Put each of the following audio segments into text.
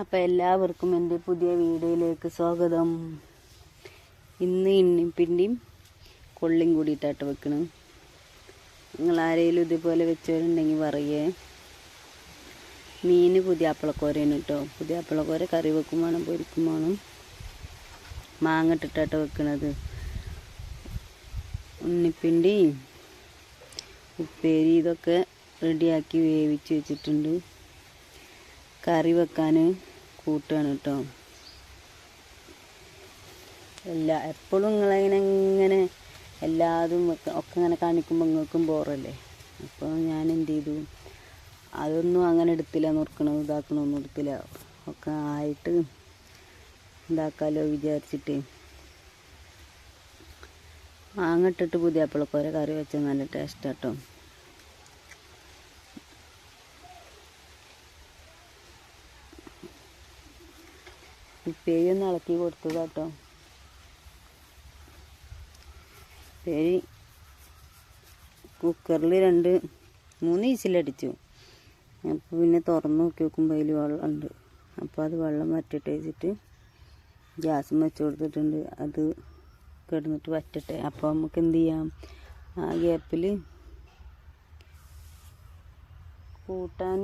അപ്പം എല്ലാവർക്കും എന്റെ പുതിയ വീഡിയോയിലേക്ക് സ്വാഗതം. ഇന്ന് ഇണ്ണിപ്പിണ്ടിയും കൊള്ളിയും കൂടിയിട്ടാട്ട് വെക്കണം. നിങ്ങൾ ആരെങ്കിലും ഇതുപോലെ വെച്ചവരുണ്ടെങ്കിൽ പറയേ. മീൻ പുതിയ അപ്പളക്കോരയാണ് കേട്ടോ പുതിയ അപ്പളക്കോര കറി വെക്കും വേണം പൊരിക്കും വേണം. മാങ്ങ വെക്കണത്. ഉണ്ണിപ്പിണ്ടി ഉപ്പേരി ഇതൊക്കെ റെഡിയാക്കി വേവിച്ച് വെച്ചിട്ടുണ്ട്. കറി വെക്കാൻ കൂട്ടുകയാണ് കേട്ടോ എല്ലാ എപ്പോഴും നിങ്ങളിങ്ങനെ ഇങ്ങനെ എല്ലാതും ഒക്കെ ഇങ്ങനെ കാണിക്കുമ്പോൾ നിങ്ങൾക്കും ബോറല്ലേ? അപ്പോൾ ഞാൻ എന്ത് ചെയ്തു? അതൊന്നും അങ്ങനെ എടുത്തില്ല നുറുക്കണോ ഇതാക്കണോ ഒന്നും എടുത്തില്ല. ഒക്കെ ആയിട്ട് ഇതാക്കാലോ വിചാരിച്ചിട്ട്. മാങ്ങ ഇട്ടിട്ട് പുതിയ അപ്പളക്കോര കറി വെച്ചാൽ നല്ല ടേസ്റ്റ് കേട്ടോ ഉപ്പേരി ഒന്ന് ഇളക്കി കൊടുത്തു കേട്ടോ ഉപ്പേരി കുക്കറിൽ രണ്ട് മൂന്ന് ഈസിലടിച്ചു. അപ്പോൾ പിന്നെ തുറന്ന് നോക്കി നോക്കുമ്പോൾ അതിൽ വെള്ളം ഉണ്ട്. അപ്പോൾ അത് വെള്ളം വറ്റിട്ട് വെച്ചിട്ട് ഗ്യാസും വെച്ച് കൊടുത്തിട്ടുണ്ട്. അത് കിടന്നിട്ട് വറ്റട്ടെ. അപ്പോൾ നമുക്ക് എന്ത് ചെയ്യാം? ആ ഗ്യാപ്പിൽ കൂട്ടാൻ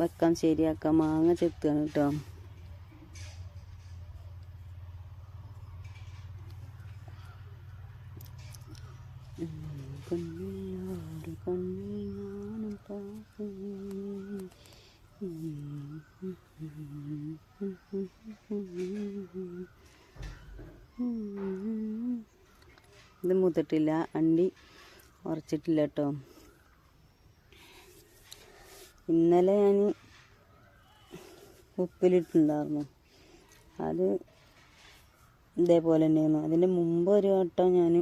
വെക്കാൻ ശരിയാക്കാം മാങ്ങ ചെത്തുകയാണ് കേട്ടോ. ഇത് മുതിട്ടില്ല അണ്ടി ഉറച്ചിട്ടില്ല കേട്ടോ. ഇന്നലെ ഞാൻ ഉപ്പിലിട്ടുണ്ടായിരുന്നു. അത് ഇതേപോലെ തന്നെയായിരുന്നു അതിന്റെ മുമ്പ് ഒരു വട്ടം ഞാൻ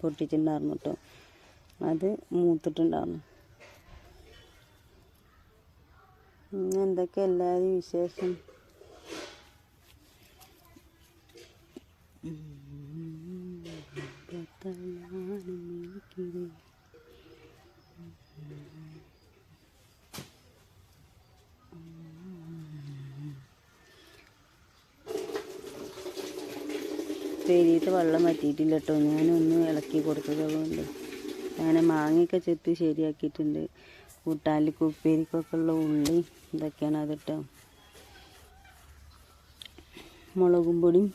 പൊട്ടിച്ചിട്ടുണ്ടായിരുന്നു കേട്ടോ അത് മൂത്തിട്ടുണ്ടായിരുന്നു. എന്തൊക്കെ എല്ലാവരും വിശേഷം? പെരിയത്ത് വെള്ളം വറ്റിയിട്ടില്ല കേട്ടോ ഞാനൊന്ന് ഇളക്കി കൊടുത്തത് അതുകൊണ്ട്. അങ്ങനെ മാങ്ങയൊക്കെ ചെത്തി ശരിയാക്കിയിട്ടുണ്ട്. കൂട്ടാലിക്ക് ഉപ്പേരിക്കൊക്കെ ഉള്ള ഉള്ളി ഇതൊക്കെയാണ് അത് കേട്ടോ മുളകും പൊടിയും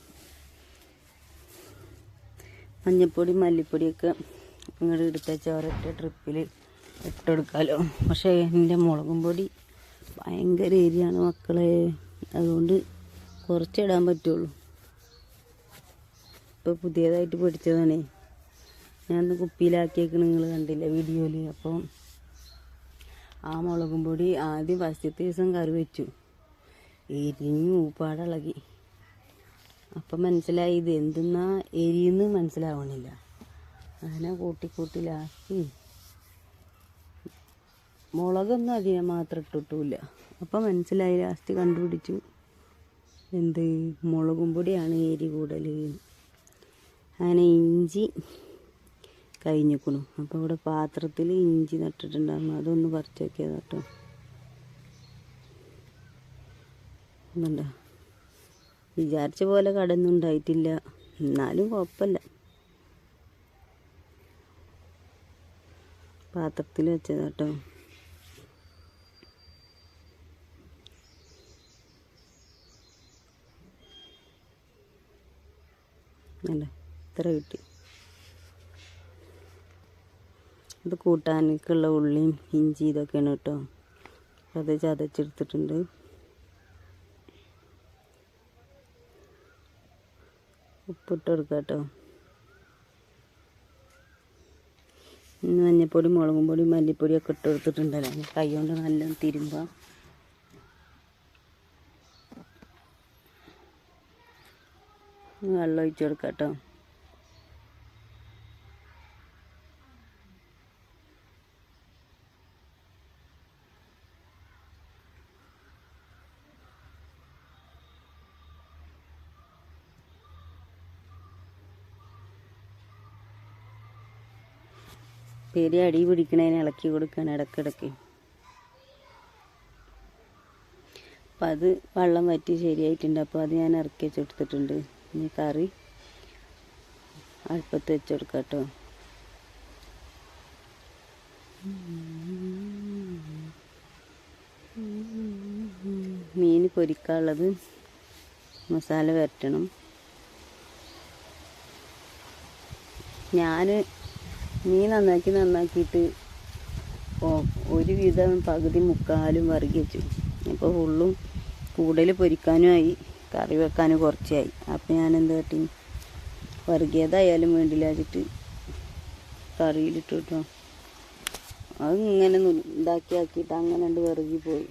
മഞ്ഞൾപ്പൊടി മല്ലിപ്പൊടിയൊക്കെ ഇങ്ങോട്ട് എടുത്ത ഒരൊറ്റ ട്രിപ്പിൽ ഇട്ടെടുക്കാമല്ലോ പക്ഷേ എന്റെ മുളകും പൊടി ഭയങ്കര എരിയാണ് മക്കളെ. അതുകൊണ്ട് കുറച്ചിടാൻ പറ്റുള്ളൂ. ഇപ്പോൾ പുതിയതായിട്ട് പഠിച്ചതാണേ ഞാനൊന്ന് കുപ്പിയിലാക്കിയേക്കണ് നിങ്ങൾ കണ്ടില്ല വീഡിയോയിൽ അപ്പം ആ മുളകും പൊടി ആദ്യം ഫസ്റ്റത്തെ ദിവസം കറി വെച്ചു. എരിഞ്ഞു ഊപ്പാടിളകി. അപ്പം മനസ്സിലായി ഇത് എന്തെന്നാ എരിയെന്ന് മനസ്സിലാവണില്ല. അങ്ങനെ കൂട്ടി കൂട്ടി ലാസ്റ്റ് മുളകൊന്നും അധികം മാത്രം ഇട്ടിട്ടില്ല. അപ്പം മനസ്സിലായി ലാസ്റ്റ് കണ്ടുപിടിച്ചു. എന്ത്? മുളകും പൊടിയാണ് എരി കൂടുതൽ അങ്ങനെ ഇഞ്ചി കഴിഞ്ഞിക്കണു. അപ്പോൾ ഇവിടെ പാത്രത്തിൽ ഇഞ്ചി നട്ടിട്ടുണ്ടായിരുന്നു. അതൊന്ന് പറിച്ച് നോക്കിയത് കേട്ടോ എന്തുണ്ടോ വിചാരിച്ച പോലെ കടന്നുണ്ടായിട്ടില്ല എന്നാലും കുഴപ്പമില്ല. പാത്രത്തിൽ വെച്ചത് കേട്ടോ അല്ല ഇത്ര കിട്ടി. ഇത് കൂട്ടാനൊക്കെയുള്ള ഉള്ളിയും ഇഞ്ചി ഇതൊക്കെയാണ് കേട്ടോ. അത് ചതച്ചെടുത്തിട്ടുണ്ട്. ഉപ്പിട്ട് കൊടുക്കാം കേട്ടോ. മഞ്ഞപ്പൊടി മുളകും പൊടി മല്ലിപ്പൊടിയൊക്കെ ഇട്ട് കൊടുത്തിട്ടുണ്ടല്ലോ. കൈ കൊണ്ട് നല്ല തിരുമ്പാം. വെള്ളം ഒഴിച്ച് കൊടുക്കാം കേട്ടോ. പേര് അടി പിടിക്കണതിന് ഇളക്കി കൊടുക്കാൻ ഇടക്കിടക്ക്. അപ്പം അത് വെള്ളം വറ്റി ശരിയായിട്ടുണ്ട്. അപ്പോൾ അത് ഞാൻ ഇറക്കി വെച്ചെടുത്തിട്ടുണ്ട്. ഇനി കറി അടുപ്പത്ത് വെച്ചെടുക്കാം കേട്ടോ. മീൻ പൊരിക്കാനുള്ളത് മസാല വരട്ടണം. ഞാൻ മീൻ നന്നാക്കി നന്നാക്കിയിട്ട് ഒരു വിധം പകുതി മുക്കാലും വറുകി വെച്ചു. ഇപ്പോൾ ഫുള്ളും കൂടുതൽ പൊരിക്കാനുമായി കറി വെക്കാനും കുറച്ചായി. അപ്പം ഞാൻ എന്താ കാട്ടി? വറുകിയതായാലും വേണ്ടില്ല വെച്ചിട്ട് കറിയിലിട്ട് കേട്ടോ അത് ഇങ്ങനെ ഇതാക്കി ആക്കിയിട്ട് അങ്ങനെ ഉണ്ട് വിറകി പോയി.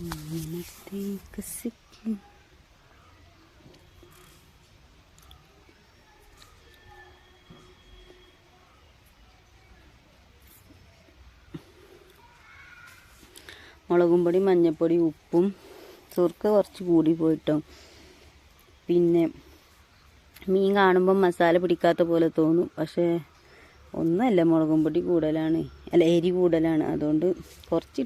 ഇന്നത്തേക്ക് സിക്കും മുളകും പൊടി മഞ്ഞൾപ്പൊടി ഉപ്പും സുർക്ക കുറച്ച് കൂടി പോയിട്ടോ. പിന്നെ മീൻ കാണുമ്പോൾ മസാല പിടിക്കാത്ത പോലെ തോന്നും. പക്ഷേ ഒന്നല്ല മുളകും പൊടി കൂടുതലാണ്. അല്ല എരി കൂടുതലാണ്. അതുകൊണ്ട് കുറച്ച്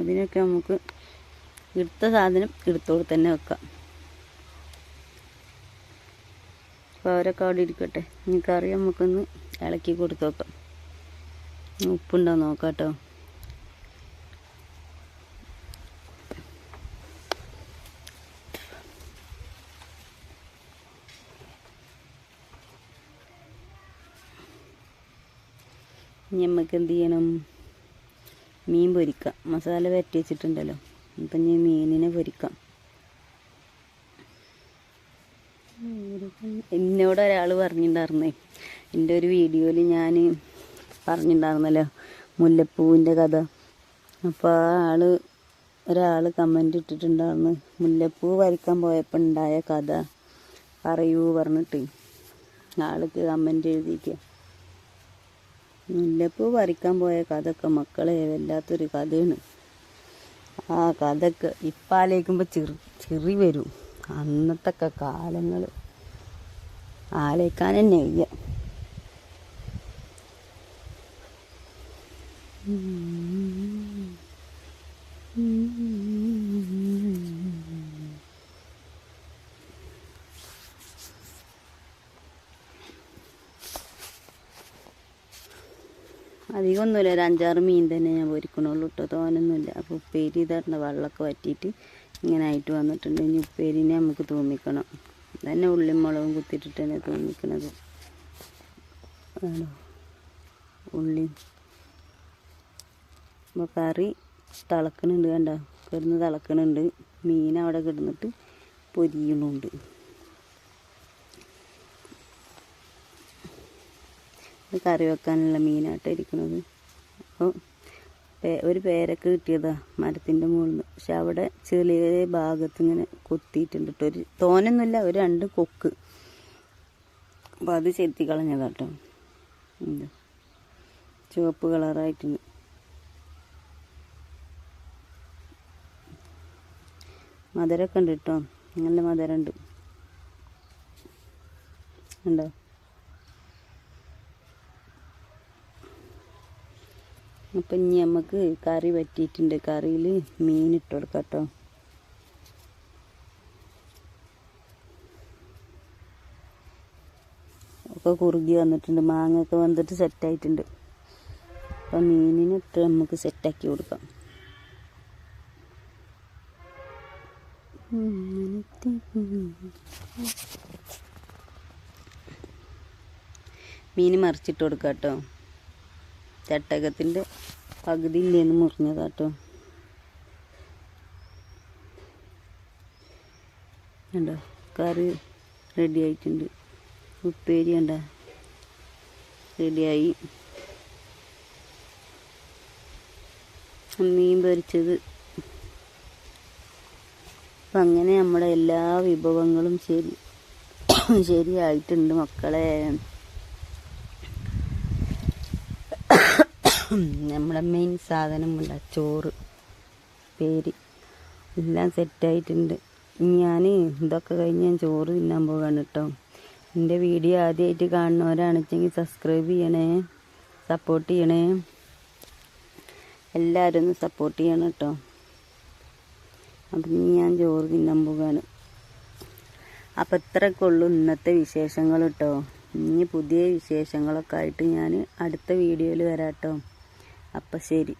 അതിനൊക്കെ നമുക്ക് എടുത്ത സാധനം എടുത്തോട് തന്നെ വെക്കാം. അപ്പോൾ അവരൊക്കെ അവിടെ ഇരിക്കട്ടെ. ഇനി കറി നമുക്കൊന്ന് ഇളക്കി കൊടുത്ത് നോക്കാം ഉപ്പുണ്ടോ നോക്കാം കേട്ടോ നമുക്ക് എന്ത് ചെയ്യണം? മീൻ പൊരിക്കാം. മസാല വരട്ടി വെച്ചിട്ടുണ്ടല്ലോ. അപ്പം ഞാൻ മീനിനെ പൊരിക്കാം. എന്നോട് ഒരാൾ പറഞ്ഞിട്ടുണ്ടായിരുന്നേ. എന്റെ ഒരു വീഡിയോയിൽ ഞാൻ പറഞ്ഞിട്ടുണ്ടായിരുന്നല്ലോ മുല്ലപ്പൂവിന്റെ കഥ. അപ്പോൾ ആ ആൾ ഒരാൾ കമന്റ് ഇട്ടിട്ടുണ്ടായിരുന്നു മുല്ലപ്പൂ വരയ്ക്കാൻ പോയപ്പോൾ ഉണ്ടായ കഥ പറയൂ പറഞ്ഞിട്ട്. ആൾക്ക് കമന്റ് എഴുതിക്കുക മുല്ലപ്പൂ പറിക്കാൻ പോയ കഥയൊക്കെ മക്കളെ വല്ലാത്തൊരു കഥയാണ്. ആ കഥയൊക്കെ ഇപ്പം ആലോചിക്കുമ്പോൾ ചെറു ചെറി വരും. അന്നത്തൊക്കെ കാലങ്ങൾ ആലോചിക്കാൻ തന്നെ വയ്യ. അധികമൊന്നുമില്ല ഒരു അഞ്ചാറ് മീൻ തന്നെ ഞാൻ പൊരിക്കണുള്ളൂ കേട്ടോ തോനൊന്നുമില്ല. അപ്പോൾ ഉപ്പേരി ഇതായിരുന്നു വെള്ളമൊക്കെ വറ്റിയിട്ട് ഇങ്ങനെ ആയിട്ട് വന്നിട്ടുണ്ട്. ഇനി ഉപ്പേരിനെ നമുക്ക് തൂമിക്കണം. തന്നെ ഉള്ളിയും മുളകും കുത്തിയിട്ടിട്ട് തന്നെ തൂമിക്കണത്. ആണോ? ഉള്ളി അപ്പോൾ കറി തിളക്കണുണ്ട് കണ്ടോ? കിടന്ന് തിളക്കണുണ്ട്. മീൻ അവിടെ കിടന്നിട്ട് പൊരിയണുണ്ട്. കറി വെക്കാനുള്ള മീനായിട്ട് ഇരിക്കുന്നത്. അപ്പോൾ ഒരു പേരൊക്കെ കിട്ടിയതാ മരത്തിന്റെ മുകളിൽ നിന്ന് പക്ഷെ അവിടെ ചെറിയ ഭാഗത്ത് ഇങ്ങനെ കൊത്തിയിട്ടുണ്ട് കേട്ടോ ഒരു തോനൊന്നുമില്ല ഒരു രണ്ട് കൊക്ക്. അപ്പോൾ അത് ചെത്തി കളഞ്ഞതാട്ടോ. എന്ത്? ചുവപ്പ് കളറായിട്ടുണ്ട്. മധുരമൊക്കെ ഉണ്ട് കേട്ടോ നല്ല മധുരമുണ്ട്. ഉണ്ടോ? അപ്പം ഇനി നമുക്ക് കറി പറ്റിയിട്ടുണ്ട്. കറിയിൽ മീൻ ഇട്ട് കൊടുക്കാം കേട്ടോ. ഒക്കെ കുറുകി വന്നിട്ടുണ്ട്. മാങ്ങ ഒക്കെ വന്നിട്ട് സെറ്റായിട്ടുണ്ട് അപ്പം മീനിനിട്ട് നമുക്ക് സെറ്റാക്കി കൊടുക്കാം. മീൻ മറിച്ചിട്ട് കൊടുക്കാം കേട്ടോ. ചട്ടകത്തിന്റെ പകുതി ഇല്ലേന്ന് മുറിഞ്ഞതാട്ടോ. കണ്ടോ? കറി റെഡി ആയിട്ടുണ്ട്. ഉപ്പേരി കണ്ട? റെഡിയായി മീൻ പൊരിച്ചത്. അപ്പം അങ്ങനെ നമ്മുടെ എല്ലാ വിഭവങ്ങളും ശരി ശരിയായിട്ടുണ്ട് മക്കളെ. നമ്മുടെ മെയിൻ സാധനം ഉണ്ട് ചോറ് പേര് എല്ലാം സെറ്റായിട്ടുണ്ട് ഞാൻ ഇതൊക്കെ കഴിഞ്ഞ് ഞാൻ ചോറ് തിന്നാൻ പോകാണ് കേട്ടോ. എന്റെ വീഡിയോ ആദ്യമായിട്ട് കാണുന്നവരാണെച്ചെങ്കിൽ സബ്സ്ക്രൈബ് ചെയ്യണേ സപ്പോർട്ട് ചെയ്യണേ. എല്ലാവരും ഒന്ന് സപ്പോർട്ട് ചെയ്യണം കേട്ടോ. അപ്പം ഞാൻ ചോറ് തിന്നാൻ പോകാണ് അപ്പം ഇത്രയൊക്കെ ഇന്നത്തെ വിശേഷങ്ങൾ കേട്ടോ. ഇനി പുതിയ വിശേഷങ്ങളൊക്കെ ആയിട്ട് ഞാൻ അടുത്ത വീഡിയോയിൽ വരാം കേട്ടോ. അപ്പം ശരി.